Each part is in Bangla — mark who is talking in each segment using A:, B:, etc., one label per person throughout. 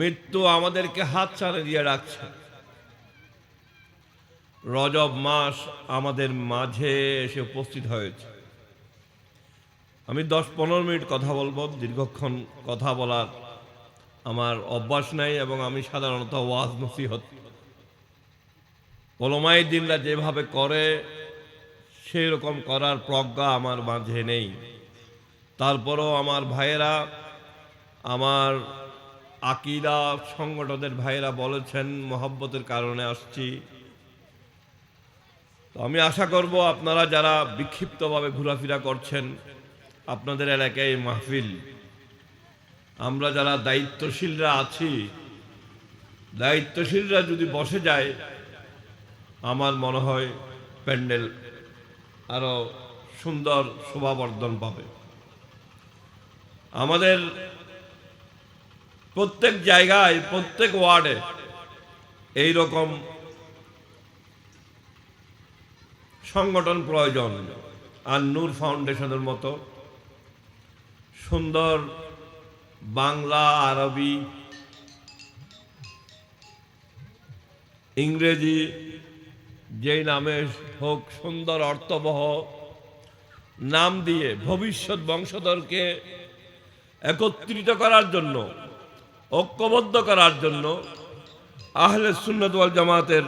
A: মৃত্যু আমাদেরকে হাত ছাড়ে দিয়ে রাখছে। রজব মাস আমাদের মাঝে এসে উপস্থিত হয়েছে। আমি দশ পনেরো মিনিট কথা বলব, দীর্ঘক্ষণ কথা বলার আমার অভ্যাস নাই এবং আমি সাধারণত ওয়াজ নসিহত। ওলমাই দিনরা যেভাবে করে সেই রকম করার প্রজ্ঞা আমার মাঝে নেই। তারপরও আমার ভাইয়েরা, আমার আকিদা সংগঠনের ভাইয়েরা বলেছেন, মোহাব্বতের কারণে আসছি। তো আমি আশা করব আপনারা যারা বিক্ষিপ্তভাবে ঘোরাফেরা করছেন, আপনাদের এলাকায় মাহফিল। আমরা যারা দায়িত্বশীলরা আছি, দায়িত্বশীলরা যদি বসে যায়, আমার মনে হয় প্যান্ডেল আরও সুন্দর শোভাবর্ধন পাবে। আমাদের প্রত্যেক জায়গায়, প্রত্যেক ওয়ার্ডে এই রকম সংগঠন প্রয়োজন। আর নূর ফাউন্ডেশনের মতো সুন্দর বাংলা, আরবি, ইংরেজি যেই নামে হোক সুন্দর অর্থবহ নাম দিয়ে ভবিষ্যৎ বংশধরকে একত্রিত করার জন্য ঐক্যবদ্ধ করার জন্য আহলে সুন্নত ওয়াল জামাতের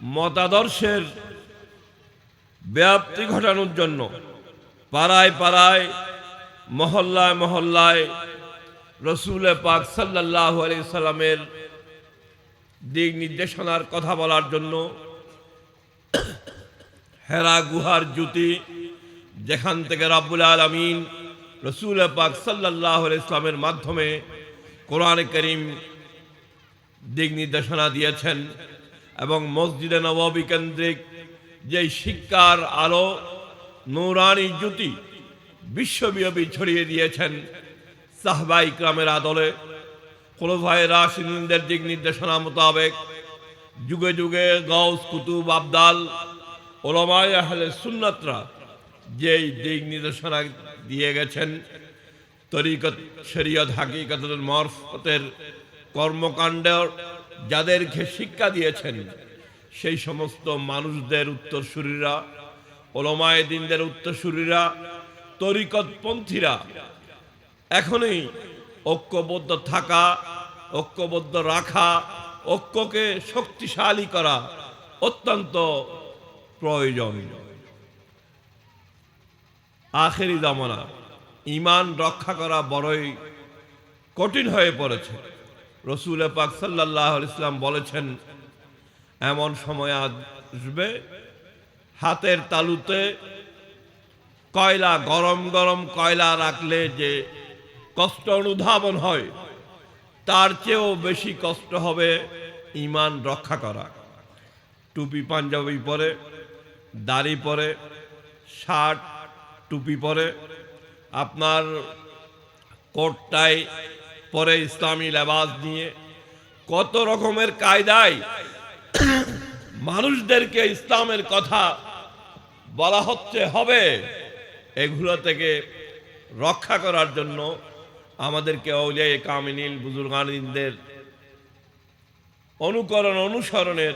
A: মতাদর্শের ব্যাপ্তি ঘটানোর জন্য পাড়ায় পাড়ায়, মহল্লায় মহল্লায় রসুলে পাক সাল্লাহ আলি সাল্লামের দিক নির্দেশনার কথা বলার জন্য হেরা গুহার জ্যোতি যেখান থেকে রাব্বুল আলমিন রসুল পাক সাল্লাহ ইসলামের মাধ্যমে কোরআন করিম দিক নির্দেশনা দিয়েছেন এবং মসজিদে নবাবী কেন্দ্রিক যে শিক্ষার আলো, নৌরানি জ্যোতি বিশ্বব্যাপী ছড়িয়ে দিয়েছেন সাহবা ইকরামের আদলে। খোলফায় রাশিনদের দিক নির্দেশনা মোতাবেক যুগে যুগে গৌস কুতুব, আবদাল, ওলমায় আহলে সুন্নাতরা যেই দিক নির্দেশনা দিয়ে গেছেন। তরিকত, শরীয়ত হাকিকতের মরফতের কর্মকাণ্ড যাদেরকে শিক্ষা দিয়েছেন, সেই সমস্ত মানুষদের উত্তরসূরিরা, ওলমায় দিনদের উত্তরসূরিরা, তরিকতপন্থীরা এখনই ঐক্যবদ্ধ থাকা, ঐক্যবদ্ধ রাখা, ঐক্যকে শক্তিশালী করা অত্যন্ত প্রয়োজন। আখেরি জামানা। ইমান রক্ষা করা বড়ই কঠিন হয়ে পড়েছে। রসুল পাক সাল্লাহ ইসলাম বলেছেন, এমন সময় আসবে, হাতের তালুতে কয়লা, গরম গরম কয়লা রাখলে যে কষ্ট অনুধাবন হয়, তার চেয়েও বেশি কষ্ট হবে ইমান রক্ষা করা। টুপি, পাঞ্জাবি পরে, দাড়ি পরে, শার্ট, টুপি পরে আপনার কোটটাই পরে ইসলামী লেবাস নিয়ে কত রকমের কায়দায় মানুষদেরকে ইসলামের কথা বলা হচ্ছে, হবে এগুলো থেকে রক্ষা করার জন্য আমাদেরকে অলিয়া কামিনীল বুজুর্গানদের অনুকরণ, অনুসরণের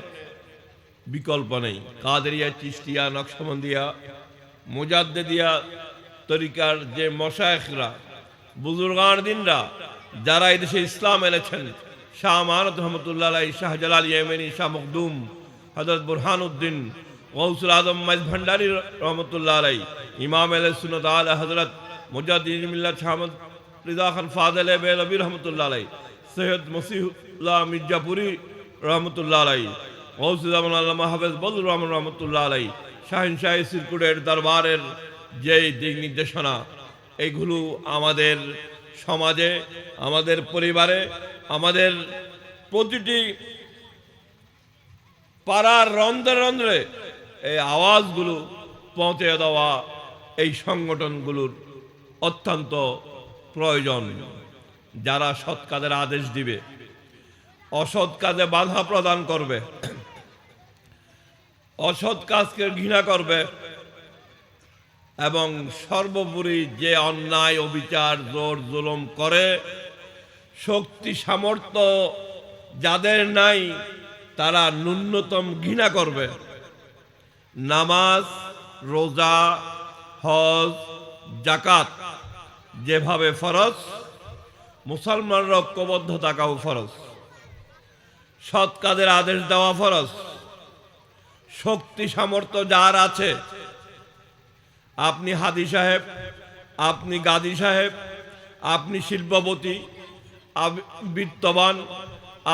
A: বিকল্প নেই। কাদেরিয়া চিস্তিয়া নকশবন্দিয়া, মুজাদ্দেদিয়া তরিকার যে মশায়েখরা বুজুর্গান দিনরা যারা এদেশে ইসলাম এনেছেন, শাহ মানত রহমতুল্লাহ শাহ জালাল ইয়েমেনি, শাহ মখদুম হজরত বুরহান উদ্দিন গৌসুল আজম মাইজ ভান্ডারি রহমতুল্লাহ আলাই ইমাম আল সুনত আল হজরত মুজাদ্দিন মিল্লাত শাহমদ রিজা খান ফাজল বেলবী রহমতুল্লাহ আলাই সৈয়দ মসিহুল্লাহ মির্জাপুরি রহমতুল্লাহ আলাই গৌসুদ্দামান আল্লামা হাফেজ বদুর রহমান রহমতুল্লাহ আলাই শাহিন শাহী সিরকুটের দরবারের যেই দিক নির্দেশনা, এগুলো আমাদের সমাজে, আমাদের পরিবারে, আমাদের প্রতিটি পাড়ার রন্ধ্রে রন্ধ্রে এই আওয়াজগুলো পৌঁছে দেওয়া এই সংগঠনগুলোর অত্যন্ত প্রয়োজন। যারা সৎ কাজের আদেশ দিবে, অসৎ কাজে বাধা প্রদান করবে, অসৎ কাজকে ঘৃণা করবে এবং সর্বোপরি যে অন্যায়, অবিচার, জোর, জুলুম করে, শক্তি, সামর্থ্য যাদের নাই, তারা ন্যূনতম ঘৃণা করবে। নামাজ, রোজা, হজ জাকাত যেভাবে ফরজ মুসলমানরা ঐক্যবদ্ধ থাকাও ফরজ। সৎ কাজের আদেশ দেওয়া ফরজ। শক্তি, সামর্থ্য যার আছে আপনি হাদি সাহেব, আপনি গাদি সাহেব, আপনি শিল্পপতি বিত্তবান,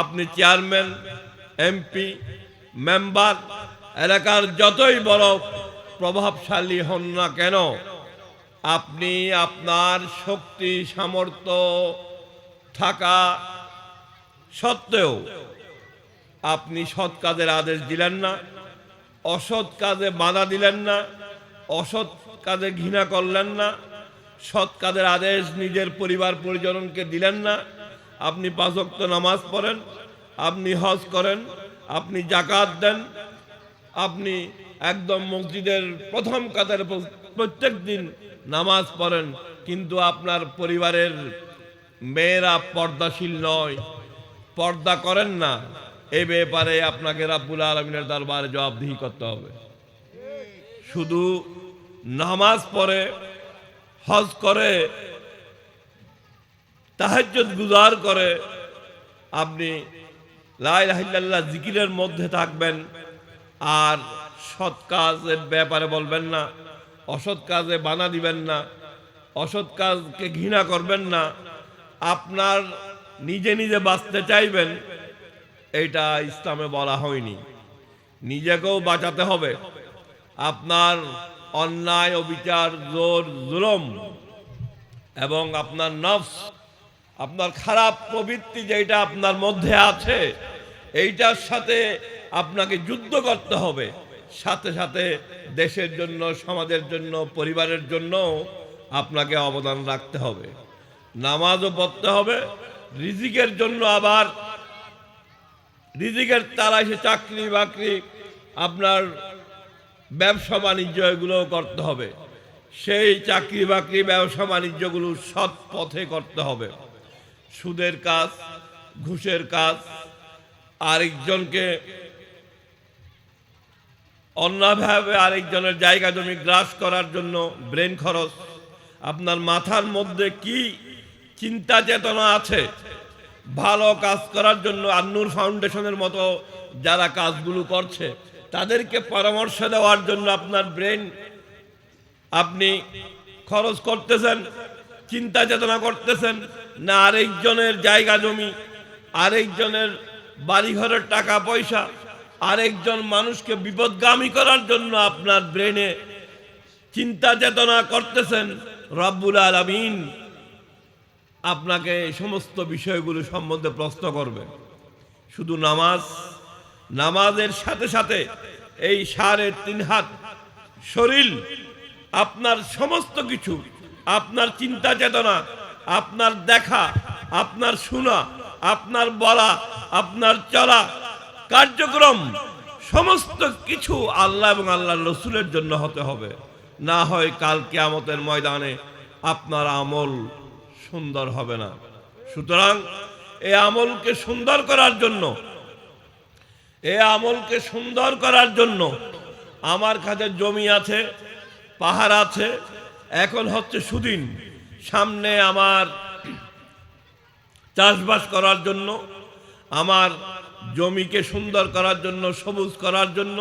A: আপনি চেয়ারম্যান, এমপি, মেম্বার, এলাকার যতই বড় প্রভাবশালী হন না কেন, আপনি আপনার শক্তি, সামর্থ্য থাকা সত্ত্বেও আপনি সৎ কাজের আদেশ দিলেন না, অসৎ কাজে বাধা দিলেন না, অসৎ কাজে ঘৃণা করলেন না, সৎ কাজের আদেশ নিজের পরিবার পরিজনকে দিলেন না। আপনি পাঁচক্ত নামাজ পড়েন, আপনি হজ করেন, আপনি জাকাত দেন, আপনি একদম মসজিদের প্রথম কাতারে প্রত্যেক দিন নামাজ পড়েন, কিন্তু আপনার পরিবারের মেয়েরা পর্দাশীল নয়। পর্দা করেন না, এ ব্যাপারে আপনাকে রাব্বুল আলমিনের দরবারে জবাবদিহি করতে হবে। শুধু নামাজ পড়ে, হজ করে, তাহাজ্জুদ গুজার করে, আপনি লাইলাহিল্লাহ জিকিরের মধ্যে থাকবেন। আর সৎ কাজের ব্যাপারে বলবেন না, অসৎ কাজে বানা দিবেন না, অসৎ কাজকে ঘৃণা করবেন না। আপনার নিজে নিজে বাঁচতে চাইবেন, এটা ইসলামে বলা হয়নি। নিজেকেও বাঁচাতে হবে। আপনার অন্যায়, অবিচার, জোর, জুলম এবং আপনার নফস, আপনার খারাপ প্রবৃত্তি যেটা আপনার মধ্যে আছে, এইটার সাথে আপনাকে যুদ্ধ করতে হবে। সাথে সাথে দেশের জন্য, সমাজের জন্য, পরিবারের জন্য আপনাকে অবদান রাখতে হবে। নামাজও পড়তে হবে। রিজিকের জন্য আবার, রিজিকের তারা এসে চাকরি বাকরি আপনার ব্যবসা বাণিজ্য এগুলোও করতে হবে। সেই চাকরি বাকরি ব্যবসা বাণিজ্যগুলো সৎ পথে করতে হবে। সুদের কাজ, ঘুষের কাজ, আরেকজনকে অন্যভাবে আরেকজনের জায়গা জমি গ্রাস করার জন্য ব্রেন খরচ। আপনার মাথার মধ্যে কি চিন্তা চেতনা আছে? ভালো কাজ করার জন্য আন্নুর ফাউন্ডেশনের মতো যারা কাজগুলো করছে তাদেরকে পরামর্শ দেওয়ার জন্য আপনার ব্রেন, আপনি খরচ করতেছেন, চিন্তা চেতনা করতেছেন, না আরেকজনের জায়গা জমি, আরেকজনের বাড়িঘরের টাকা পয়সা, আরেকজন মানুষকে বিপদগামী করার জন্য আপনার ব্রেনে চিন্তা চেতনা করতেছেন, রব্বুল আলমিন আপনাকে সমস্ত বিষয়গুলো সম্বন্ধে প্রশ্ন করবে শুধু নামাজ নামাজের সাথে সাথে এই সাড়ে তিন হাত শরীর, আপনার সমস্ত কিছু, আপনার চিন্তা চেতনা, আপনার দেখা, আপনার শোনা, আপনার বলা, আপনার চলা, কার্যক্রম, সমস্ত কিছু আল্লাহ এবং আল্লাহ রসুলের জন্য হতে হবে। না হয় কাল কেয়ামতের ময়দানে আপনার আমল সুন্দর হবে না। সুতরাং এই আমলকে সুন্দর করার জন্য এ আমলকে সুন্দর করার জন্য আমার কাছে জমি আছে, পাহাড় আছে, এখন হচ্ছে সুদিন। সামনে আমার চাষবাস করার জন্য, আমার জমিকে সুন্দর করার জন্য, সবুজ করার জন্য,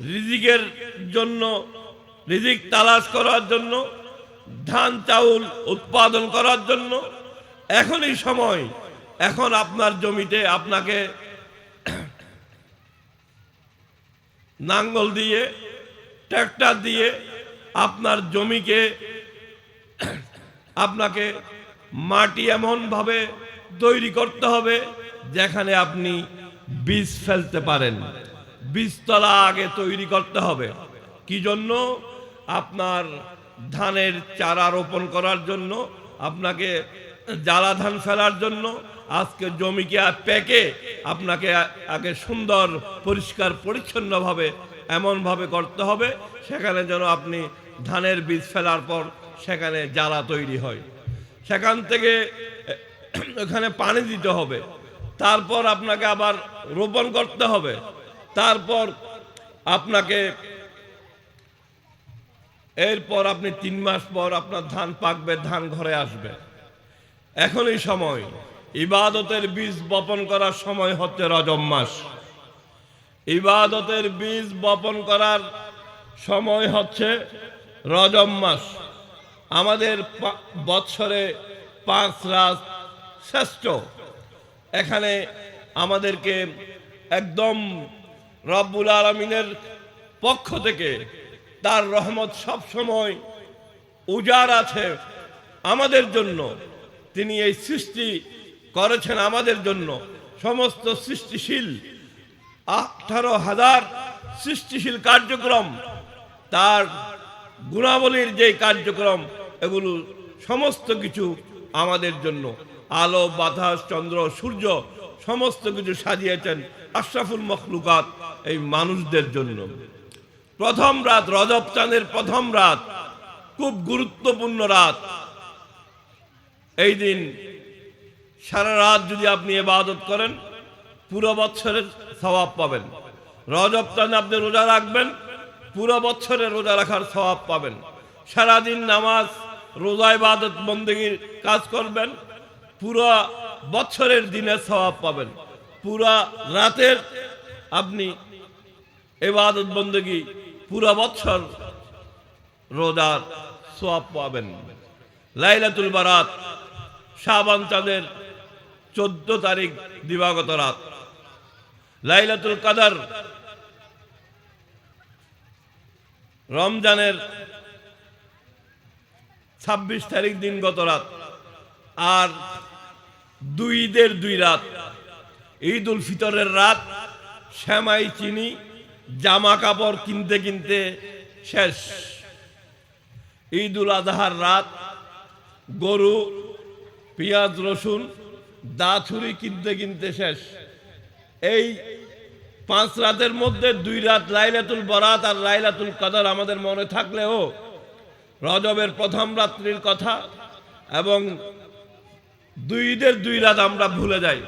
A: রিজিকের জন্য, রিজিক তালাশ করার জন্য, ধান, চাউল উৎপাদন করার জন্য, এখনই সময়। এখন আপনার জমিতে আপনাকে নাঙ্গল দিয়ে ট্র্যাক্টর দিয়ে আপনার জমিকে, আপনাকে মাটি এমনভাবে তৈরি করতে হবে যেখানে আপনি বীজ ফেলতে পারেন। বীজতলা আগে তৈরি করতে হবে। কি জন্য? আপনার ধানের চারা রোপণ করার জন্য, আপনাকে জ্বালা ধান ফেলার জন্য আজকে জমিকে আর পেকে? আপনাকে আগে সুন্দর, পরিষ্কার, পরিচ্ছন্নভাবে, এমনভাবে করতে হবে, সেখানে যেন আপনি ধানের বীজ ফেলার পর সেখানে জ্বালা তৈরি হয়। সেখান থেকে ওখানে পানি দিতে হবে। তারপর আপনাকে আবার রোপণ করতে হবে। তারপর আপনাকে এরপর আপনি তিন মাস পর আপনার ধান পাকবে, ধান ঘরে আসবে। এখনই সময়। ইবাদতের বীজ বপন করার সময় হচ্ছে রজব মাস। ইবাদতের বীজ বপন করার সময় হচ্ছে রজব মাস। আমাদের বৎসরে পাঁচ রাত শ্রেষ্ঠ। এখানে আমাদেরকে একদম রব্বুল আলমিনের পক্ষ থেকে তার রহমত সব সময় উজাড় আছে আমাদের জন্য। তিনি এই সৃষ্টি করেছেন আমাদের জন্য সমস্ত সৃষ্টিশীল, আঠারো হাজার সৃষ্টিশীল কার্যক্রম, তার গুণাবলীর যে কার্যক্রম, এগুলো সমস্ত কিছু আমাদের জন্য। আলো বাতাস চন্দ্র, সূর্য, সমস্ত কিছু সাজিয়েছেন আশরাফুল মখলুকাত এই মানুষদের জন্য। প্রথম রাত, রজব চাঁদের প্রথম রাত, খুব গুরুত্বপূর্ণ রাত। এই দিন সারা রাত যদি আপনি এবাদত করেন, পুরো বছরের স্বভাব পাবেন। রজব চাঁদ আপনি রোজা রাখবেন, পুরো বছরের রোজা রাখার স্বভাব পাবেন। সারাদিন নামাজ, রোজা ইবাদত, বন্দেগীর কাজ করবেন, পুরো বছরের দিনের স্বভাব পাবেন। পুরা রাতের আপনি এবাদত বন্দেগী পুরো বছর রোজার সোয়াব পাবেন। লাইলাতুল বারাত, শাবান চাঁদের চোদ্দ তারিখ দিবাগত রাত। লাইলাতুল কাদার রমজানের ছাব্বিশ তারিখ দিন গত রাত আর দুই ঈদের দুই রাত। ঈদ উল ফিতরের রাত, শ্যামাই চিনি, জামা কাপড় কিনতে কিনতে শেষ। ঈদ উল আজহার রাত, গরু, পেঁয়াজ, রসুন দা ছুরি কিনতে কিনতে শেষ। এই পাঁচ রাতের মধ্যে দুই রাত লাইলাতুল বরাত আর লাইলাতুল কাদার আমাদের মনে থাকলেও রজবের প্রথম রাত্রির কথা এবং দুই ঈদের দুই রাত আমরা ভুলে যাই।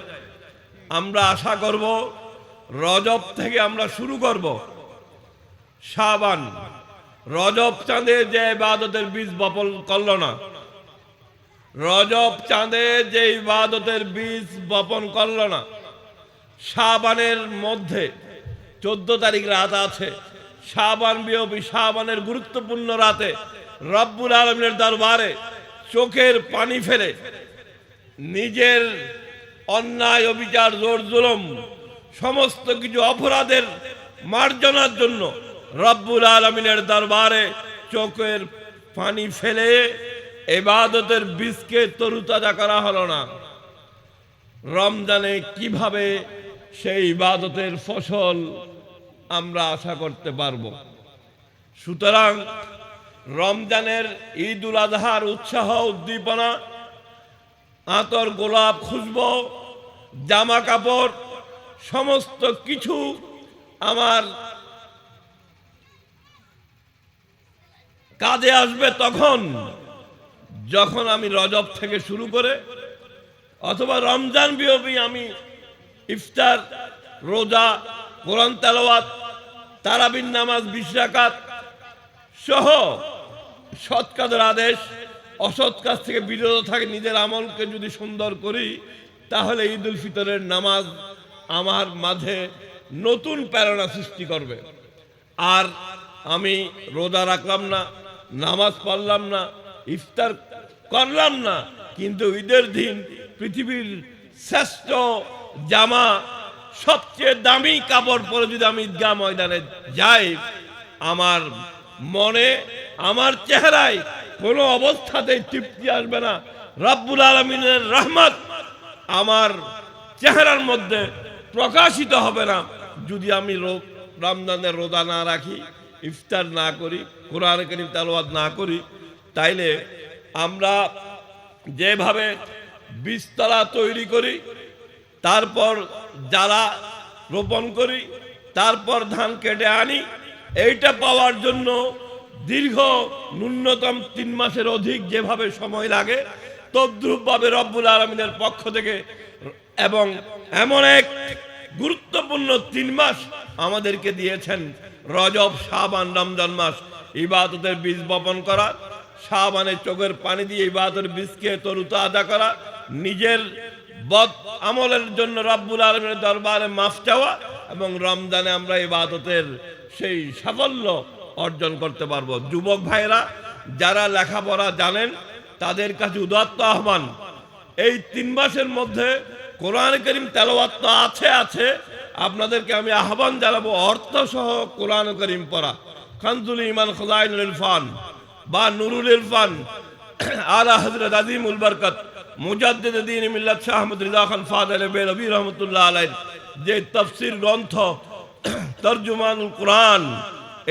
A: আমরা আশা করব রজব থেকে আমরা শুরু করব। শাবান, রজব চাঁদে যে ইবাদতের বীজ বপন করল না। রজব চাঁদে যে ইবাদতের বীজ বপন করল না, শাবানের মধ্যে চোদ্দ তারিখ রাত আছে, শাবান বিয়পি, শাবানের গুরুত্বপূর্ণ রাতে রব্বুল আলমের দরবারে চোখের পানি ফেলে নিজের অন্যায়, অবিচার, জোর, জুলম, সমস্ত কিছু অপরাধের মার্জনার জন্য রব্বুল আলমিনের দরবারে চোখের পানি ফেলে এবাদতের বীজকে তরুতাজা করা হলো না। রমজানে কীভাবে সেই ইবাদতের ফসল আমরা আশা করতে পারব? সুতরাং রমজানের ঈদ উল আজহার উৎসাহ, উদ্দীপনা, আতর, গোলাপ, খুশবো জামা কাপড় সমস্ত কিছু আমার কাজে আসবে তখন। যখন আমি রজব থেকে শুরু করে অথবা রমজান বিহবি আমি ইফতার, রোজা, কোরআন তেলাওয়াত, তারাবিন নামাজ, বিশ রাকাত সহ সৎ কাজের আদেশ, অসৎ কাজ থেকে বিরত থাকে, নিজের আমলকে যদি সুন্দর করি, তাহলে ঈদ উল ফিতরের নামাজ আমার মাঝে নতুন প্রেরণা সৃষ্টি করবে। আর আমি রোজা রাখলাম না, নামাজ পড়লাম না, ইফতার করলাম না। কিন্তু ঈদের দিন পৃথিবীর শ্রেষ্ঠ জামা, সবচেয়ে দামি কাপড় পরে যদি আমি ঈদগাহ ময়দানে যাই, আমার মনে, আমার চেহারায় কোনো অবস্থাতেই তৃপ্তি আসবে না। রব্বুল আলমিনের রহমত আমার চেহারার মধ্যে প্রকাশিত হবে না। যদি আমি রো- রমজানের রোজা না রাখি, ইফতার না করি, কোরআন করিম তালবাদ না করি, তাইলে আমরা যেভাবে বীজতলা তৈরি করি, তারপর জ্বালা রোপণ করি, তারপর ধান কেটে আনি, এইটা পাওয়ার জন্য দীর্ঘ ন্যূনতম তিন মাসের অধিক যেভাবে সময় লাগে, তদ্রুপভাবে রব্বুল আলমিনের পক্ষ থেকে এবং এমন এক গুরুত্বপূর্ণ তিন মাস আমাদেরকে দিয়েছেন রজব, শাবান, রমজান মাস, ইবাদতের বীজ বপন করা। শাবানে চোখের পানি দিয়ে ইবাদতের বীজকে তরুতা আদা করা, নিজের বদ আমলের জন্য রব্বুল আলমের দরবারে মাফ চাওয়া এবং রমজানে আমরা ইবাদতের সেই সাফল্য অর্জন করতে পারব। যুবক ভাইরা যারা লেখাপড়া জানেন, তাদের কাছে উদাত্ত আহ্বান। এই তিন মাসের মধ্যে কোরআন করিম তেলাওয়াত আছে আছে। আপনাদেরকে আমি আহ্বান জানাব অর্থ সহ কোরআন করিম পড়া। খানজুল ইমান খুদাইনুল ইরফান বা নুরুল ইরফান আলা হজরত আজিমুল বরকত, মুজাদ্দিদ মিল্লাত শাহ আহমদ রিজা খান ফাদল বেরবি রহমতুল্লাহ আলাইহ, যে তফসির গ্রন্থ, তর্জুমানুল কোরআন,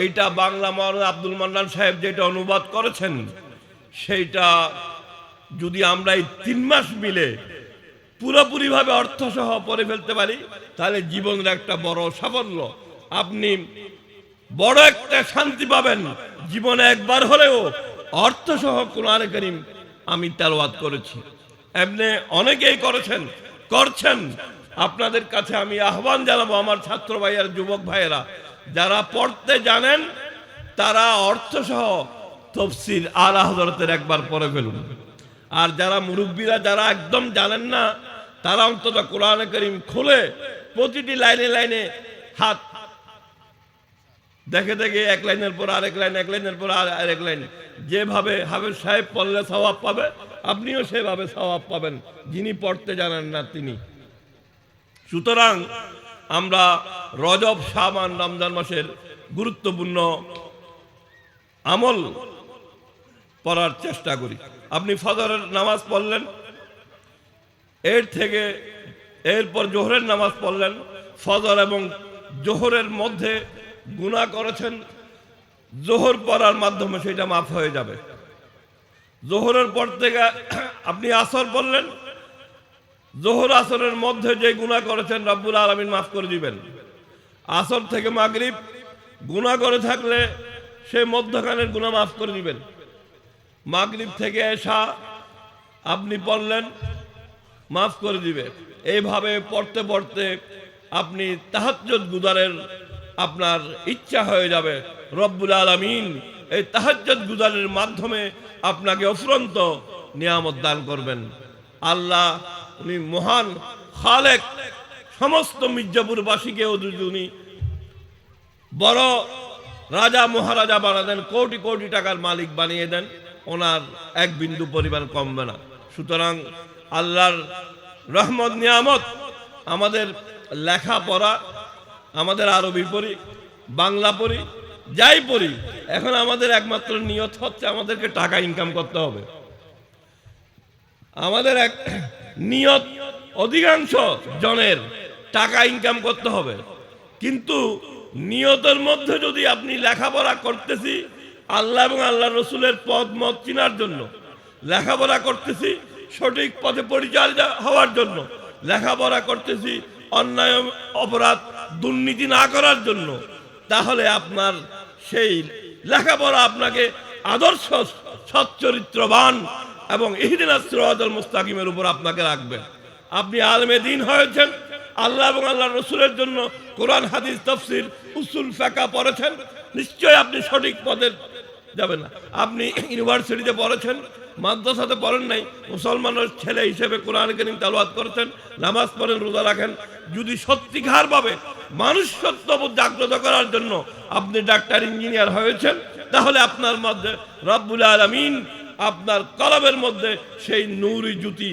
A: এইটা বাংলা মৌলানা আব্দুল মান্নান সাহেব যেটা অনুবাদ করেছেন, সেইটা যদি আমরা এই তিন মাস মিলে পুরোপুরিভাবে অর্থসহ পরে ফেলতে পারি, তাহলে জীবনের একটা বড় সাফল্য। আপনি বড় একটা শান্তি পাবেন। জীবনে একবার হলেও অর্থসহ কোরআন করিম আমি তেলাওয়াত করেছি। এমনি অনেকেই করেছেন, করছেন। আপনাদের কাছে আমি আহ্বান জানাব আমার ছাত্র ভাইয়ের যুবক ভাইয়েরা, যারা পড়তে জানেন, তারা অর্থসহ তফসির আলা হজরতের একবার পড়ে ফেলুন। আর যারা মুরব্বীরা, যারা একদম জানেন না, তারা অন্তত কোরআন করিম খুলে প্রতিটি লাইনে লাইনে হাত দেখে দেখে এক লাইনের পর আরেক লাইন, এক লাইনের পর আর আরেক লাইন। যেভাবে হাফেজ সাহেব পড়লে স্বভাব পাবে, আপনিও সেভাবে স্বভাব পাবেন। যিনি পড়তে জানেন না তিনি। সুতরাং আমরা রজব, শাবান, রমজান মাসের গুরুত্বপূর্ণ আমল পড়ার চেষ্টা করি। আপনি ফজরের নামাজ পড়লেন, এর থেকে এরপর জোহরের নামাজ পড়লেন, ফজর এবং জোহরের মধ্যে গুণা করেছেন, জোহর পড়ার মাধ্যমে সেটা মাফ হয়ে যাবে। জোহরের পর থেকে আপনি আসর পড়লেন, জোহর আসরের মধ্যে যে গুণা করেছেন রব্বুল আলমিন মাফ করে দিবেন। আসর থেকে মাগরিব গুণা করে থাকলে সে মধ্যখানের গুণা মাফ করে দিবেন। মাগরিব থেকে এসা আপনি পড়লেন, মাফ করে দিবে। এইভাবে পড়তে পড়তে আপনি তাহাজ্জুদ গুদারের আপনার ইচ্ছা হয়ে যাবে। রব্বুল আলমিন এই তাহাজ্জুদ গুদারের মাধ্যমে আপনাকে অফুরন্ত নিয়ামত দান করবেন। আল্লাহ, উনি মহান খালেক, সমস্ত মির্জাপুরবাসীকেও যদি উনি বড় রাজা মহারাজা বানাদেন কোটি কোটি টাকার মালিক বানিয়ে দেন, ওনার এক বিন্দু পরিমাণ কমবে না। সুতরাং আল্লাহর রহমত, নিয়ামত, আমাদের লেখাপড়া আমাদের আরবি পড়ি বাংলা পড়ি যাই পড়ি এখন আমাদের একমাত্র নিয়ত হচ্ছে আমাদেরকে টাকা ইনকাম করতে হবে। আমাদের এক নিয়ত অধিকাংশ জনের টাকা ইনকাম করতে হবে। কিন্তু নিয়তের মধ্যে যদি আপনি লেখাপড়া করতেছি, আল্লাহ এবং আল্লাহ রসুলের পদ, মত চিনার জন্য, লেখাপড়া করতেছি সঠিক পথে পরিচালিত হওয়ার জন্য, লেখাপড়া করতেছি, অন্যায়, অপরাধ দুর্নীতি না করার জন্য, তাহলে আপনার সেই লেখাপড়া আপনাকে আদর্শ সচ্চরিত্রবান এবং ইহদিন সিরাজুল মুস্তাকিমের উপর আপনাকে রাখবে। আপনি আলমে দিন হয়েছেন, আল্লাহ এবং আল্লাহ রসুলের জন্য কোরআন, হাদিস, তফসির, উসুল, ফাঁকা পড়েছেন, নিশ্চয়ই আপনি সঠিক পদের যাবেন না। আপনি ইউনিভার্সিটিতে পড়েছেন, মাদ্রাসাতে পড়েন নাই, মুসলমানের ছেলে হিসেবে কোরআন করিম তালবাদ করেছেন, নামাজ পড়েন, রোজা রাখেন, যদি সত্যিকার সত্যিকারভাবে মানুষ সত্যবোধ জাগ্রত করার জন্য আপনি ডাক্তার, ইঞ্জিনিয়ার হয়েছেন, তাহলে আপনার মধ্যে রব্বুল আলমিন আপনার কলমের মধ্যে সেই নূরি জুতি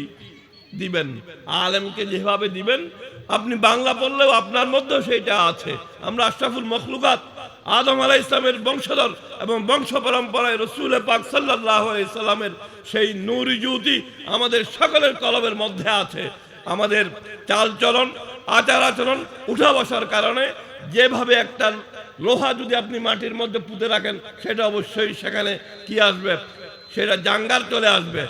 A: দিবেন, আলেমকে যেভাবে দিবেন, আপনি বাংলা পড়লেও আপনার মধ্যেও সেইটা আছে। আমরা আশরাফুল মখলুকাত, আদম আলাহ ইসলামের বংশধর এবং বংশ পরম্পরায় রসুল পাক সাল্লাহ ইসলামের সেই নূরি জ্যোতি আমাদের সকলের কলমের মধ্যে আছে। আমাদের চালচলন আচার আচরণ উঠা বসার কারণে যেভাবে একটা লোহা যদি আপনি মাটির মধ্যে পুঁতে রাখেন, সেটা অবশ্যই সেখানে কি আসবে? সেটা জাঙ্গার চলে আসবে।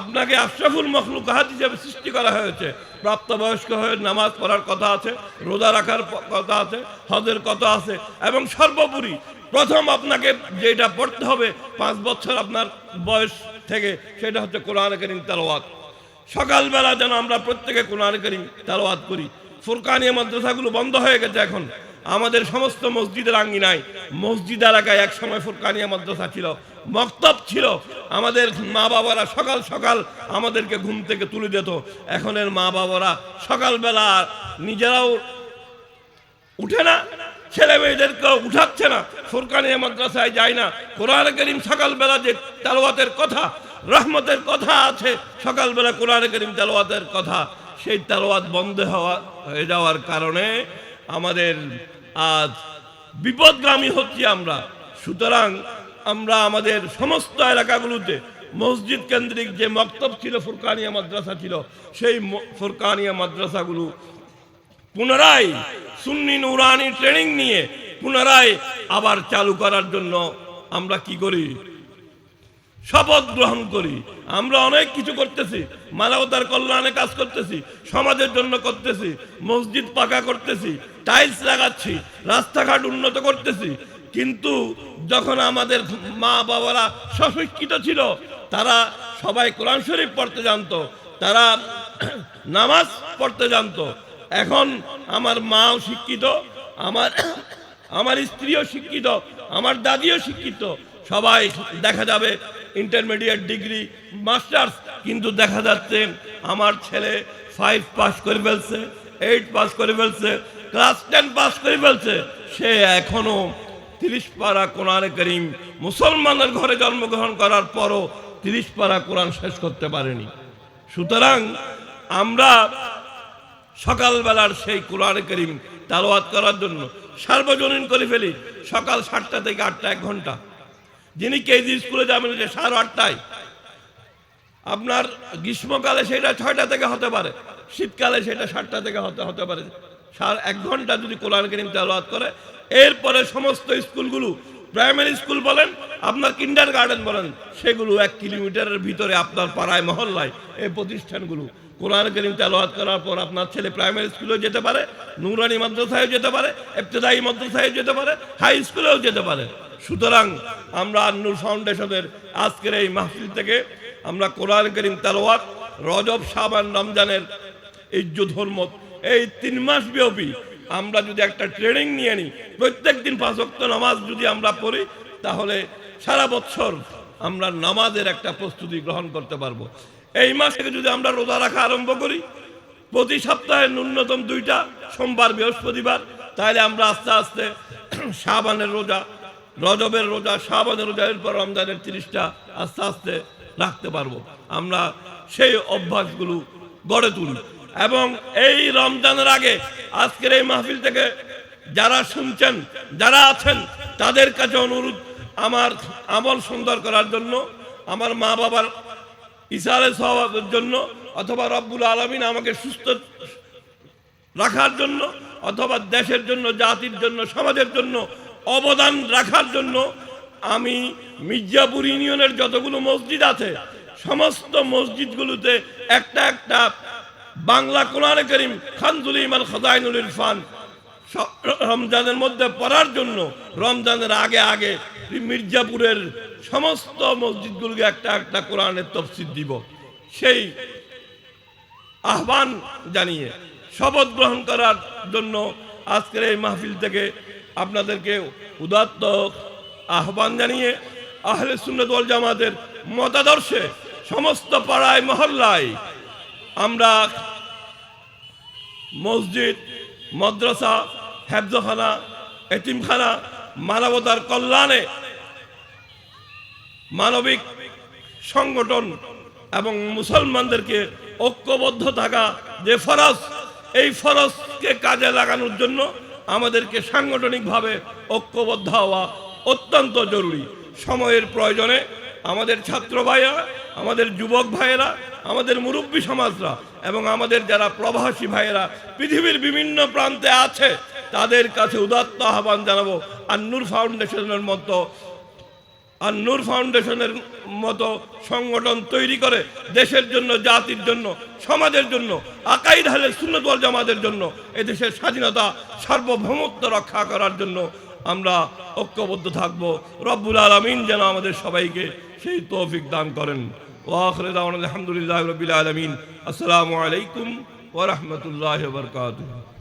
A: আপনাকে আশরাফুল মখলুক হাত হিসেবে সৃষ্টি করা হয়েছে। প্রাপ্তবয়স্ক হয়ে নামাজ পড়ার কথা আছে, রোজা রাখার কথা আছে, হজের কথা আছে এবং সর্বোপরি প্রথম আপনাকে যেটা পড়তে হবে পাঁচ বছর আপনার বয়স থেকে, সেটা হচ্ছে কোরআন করিম তেলাওয়াত। সকালবেলা যেন আমরা প্রত্যেকে কোরআন করিম তেলাওয়াত করি। ফুরকানিয়া মাদ্রাসাগুলো বন্ধ হয়ে গেছে এখন। আমাদের সমস্ত মসজিদের আঙ্গিনায় মসজিদ এলাকায় এক সময় ফুরকানিয়া মাদ্রাসা ছিল, মক্তব ছিল। আমাদের মা বাবারা সকাল সকাল আমাদেরকে ঘুম থেকে তুলে দিত। এখনের মা বাবারা সকালবেলা নিজেরাও উঠে না ছেলে মেয়েদেরকে উঠাচ্ছে না ফুরকানিয়া মাদ্রাসায় যায় না। কোরআন করিম সকালবেলা যে তেলাওয়াতের কথা, রহমতের কথা আছে, সকালবেলা কোরআন করিম তেলাওয়াতের কথা। সেই তেলাওয়াত বন্ধ হওয়া, হয়ে যাওয়ার কারণে আমাদের আজ বিপদগামী হচ্ছি আমরা। সুতরাং আমরা আমাদের সমস্ত এলাকাগুলোতে মসজিদ কেন্দ্রিক যে মক্তব ছিল, ফুরকানিয়া মাদ্রাসা ছিল, সেই ফুরকানিয়া মাদ্রাসাগুলো পুনরায় সুন্নি নুরানি ট্রেনিং নিয়ে পুনরায় আবার চালু করার জন্য আমরা কি করি? শপথ গ্রহণ করি। আমরা অনেক কিছু করতেছি। মানবতার কল্যাণে কাজ করতেছি, সমাজের জন্য করতেছি, মসজিদ পাকা করতেছি, টাইলস লাগাচ্ছি, রাস্তাঘাট উন্নত করতেছি। কিন্তু যখন আমাদের মা বাবারা সশিক্ষিত ছিল, তারা সবাই কোরআন শরীফ পড়তে জানতো, তারা নামাজ পড়তে জানতো। এখন আমার মাও শিক্ষিত, আমার আমার স্ত্রীও শিক্ষিত, আমার দাদিও শিক্ষিত। সবাই দেখা যাবে ইন্টারমিডিয়েট ডিগ্রি মাস্টার্স কিন্তু দেখা যাচ্ছে আমার ছেলে ফাইভ পাস করে ফেলছে এইট পাস করে ফেলছে ক্লাস টেন পাস করে ফেলছে। সে এখনও তিরিশ পারা কোরআনে করিম মুসলমানের ঘরে জন্মগ্রহণ করার পরও তিরিশ পারা কোরআন শেষ করতে পারেনি। সুতরাং আমরা সকালবেলার সেই কোরআন করিম তালোয়াত করার জন্য সার্বজনীন করে ফেলি। সকাল সাতটা থেকে আটটা এক ঘণ্টা। যিনি কেজি স্কুলে যাবেন সাড়ে আটটায়। আপনার গ্রীষ্মকালে সেটা ছয়টা থেকে হতে পারে, শীতকালে সেটা সাতটা থেকে হতে হতে পারে। সার এক ঘণ্টা যদি কোরআন করিম তেলাওয়াত করে, এরপরে সমস্ত স্কুলগুলো, প্রাইমারি স্কুল বলেন, আপনার কিন্ডার গার্ডেন বলেন, সেগুলো এক কিলোমিটারের ভিতরে আপনার পাড়ায়, মহল্লায়, এই প্রতিষ্ঠানগুলো। কোরআন করিম তেলাওয়াত করার পর আপনার ছেলে প্রাইমারি স্কুলেও যেতে পারে, নুরানি মাদ্রাসায়ও যেতে পারে, ইবতদায়ী মাদ্রাসায়ও যেতে পারে, হাই স্কুলেও যেতে পারে। সুতরাং আমরা আন্নুর ফাউন্ডেশনের আজকের এই মাহফিল থেকে আমরা কোরআন করিম তেলাওয়াত, রজব সাবান রমজানের ইজ্জত হরমত এই তিন মাস ব্যাপী আমরা যদি একটা ট্রেনিং নিয়ে নিই, প্রত্যেক দিন পাঁচ ওয়াক্ত নামাজ যদি আমরা পড়ি, তাহলে সারা বছর আমরা নামাজের একটা প্রস্তুতি গ্রহণ করতে পারব। এই মাস থেকে যদি আমরা রোজা রাখা আরম্ভ করি, প্রতি সপ্তাহে ন্যূনতম দুইটা, সোমবার, বৃহস্পতিবার, তাহলে আমরা আস্তে আস্তে সাবানের রোজা রজবের রোজা, শাবানের রোজা, এরপর রমজানের তিরিশটা আস্তে আস্তে রাখতে পারব। আমরা সেই অভ্যাসগুলো গড়ে তুলি। এবং এই রমজানের আগে আজকের এই মাহফিল থেকে যারা শুনছেন, যারা আছেন, তাদের কাছে অনুরোধ, আমার আমল সুন্দর করার জন্য, আমার মা বাবার ইসারে স্বভাবের জন্য, অথবা রব্বুল আলমিন আমাকে সুস্থ রাখার জন্য, অথবা দেশের জন্য, জাতির জন্য, সমাজের জন্য অবদান রাখার জন্য আমি মির্জাপুর ইউনিয়নের যতগুলো মসজিদ আছে, সমস্ত মসজিদগুলোতে একটা একটা বাংলা কোরআনে করিম খানজুল ইমান খজাইনুল ইরফান রমজানের মধ্যে পড়ার জন্য রমজানের আগে আগে মির্জাপুরের সমস্ত মসজিদগুলোকে একটা একটা কোরআনের তফসিল দিব। সেই আহ্বান জানিয়ে শপথ গ্রহণ করার জন্য আজকের এই মাহফিল থেকে আপনাদেরকে উদাত্ত আহ্বান জানিয়ে আহলে সুন্নত ওয়াল জামাতের মতাদর্শে সমস্ত পাড়ায়, মহল্লায় আমরা মসজিদ, মাদ্রাসা, হেফজখানা, এতিমখানা, মানবতার কল্যাণে মানবিক সংগঠন এবং মুসলমানদেরকে ঐক্যবদ্ধ থাকা যে ফরজ, এই ফরজকে কাজে লাগানোর জন্য আমাদেরকে সাংগঠনিকভাবে ঐক্যবদ্ধ হওয়া অত্যন্ত জরুরি। সময়ের প্রয়োজনে আমাদের ছাত্র ভাইয়েরা, আমাদের যুবক ভাইয়েরা, আমাদের মুরব্বী সমাজরা এবং আমাদের যারা প্রবাসী ভাইয়েরা, পৃথিবীর বিভিন্ন প্রান্তে আছে, তাদের কাছে উদাত্ত আহ্বান জানাব। আর নূর ফাউন্ডেশনের মতো আর নূর ফাউন্ডেশনের মতো সংগঠন তৈরি করে দেশের জন্য, জাতির জন্য, সমাজের জন্য, আকাইদ হালে সুন্নতওয়াল জামাতের জন্য, এদেশের স্বাধীনতা সার্বভৌমত্ব রক্ষা করার জন্য আমরা ঐক্যবদ্ধ থাকব। রব্বুল আলমিন যেন আমাদের সবাইকে সেই তৌফিক দান করেন। ওয়াখরে আলহামদুলিল্লাহ রবিল আলমিন। আসসালামু আলাইকুম ওরহমতুল্লাহ বরকাতুহ।